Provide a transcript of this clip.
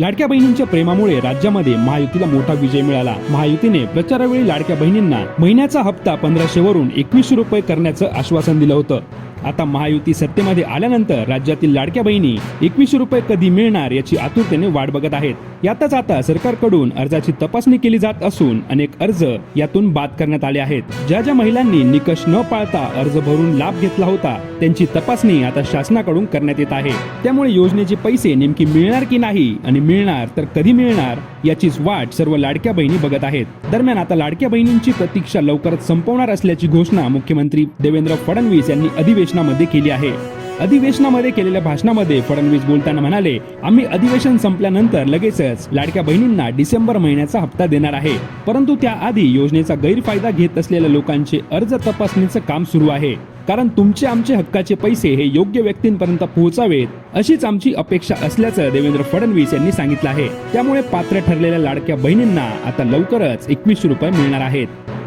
लाडक्या बहिणींच्या प्रेमामुळे राज्यामध्ये महायुतीला मोठा विजय मिळाला. महायुतीने प्रचारावेळी लाडक्या बहिणींना महिन्याचा हप्ता पंधराशे वरून एकवीसशे रुपये करण्याचं आश्वासन दिलं होतं. आता महायुती सत्तेमध्ये आल्यानंतर राज्यातील लाडक्या बहिणी एकवीसशे रुपये कधी मिळणार याची आतुरतेने वाट बघत आहेत. यातच आता सरकारकडून अर्जाची तपासणी केली जात असून अनेक अर्ज यातून बाद करण्यात आले आहेत. ज्या ज्या महिलांनी निकष न पाळता अर्ज भरून लाभ घेतला होता त्यांची तपासणी आता शासनाकडून करण्यात येत आहे. त्यामुळे योजनेचे पैसे नेमकी मिळणार की नाही आणि मिळणार तर कधी मिळणार याचीच वाट सर्व लाडक्या बहिणी बघत आहेत. दरम्यान आता लाडक्या बहिणींची प्रतीक्षा लवकरच संपवणार असल्याची घोषणा मुख्यमंत्री देवेंद्र फडणवीस यांनी अधिवेशन अधिवेशनामध्ये केली आहे. अधिवेशनामध्ये केलेल्या भाषणामध्ये फडणवीस बोलताना म्हणाले आम्ही अधिवेशन संपल्यानंतर लगेचच लाडक्या बहिणींना डिसेंबर महिन्याचा हप्ता देणार आहे. परंतु त्याआधी योजनेचा गैरफायदा घेत असलेल्या लोकांचे अर्ज तपासणीचं काम सुरू आहे. कारण तुमचे आमचे हक्काचे पैसे हे योग्य व्यक्तींपर्यंत पोहोचावेत अशीच आमची अपेक्षा असल्याचं देवेंद्र फडणवीस यांनी सांगितलं आहे. त्यामुळे पात्र ठरलेल्या लाडक्या बहिणींना आता लवकरच एकवीसशे रुपये मिळणार आहेत.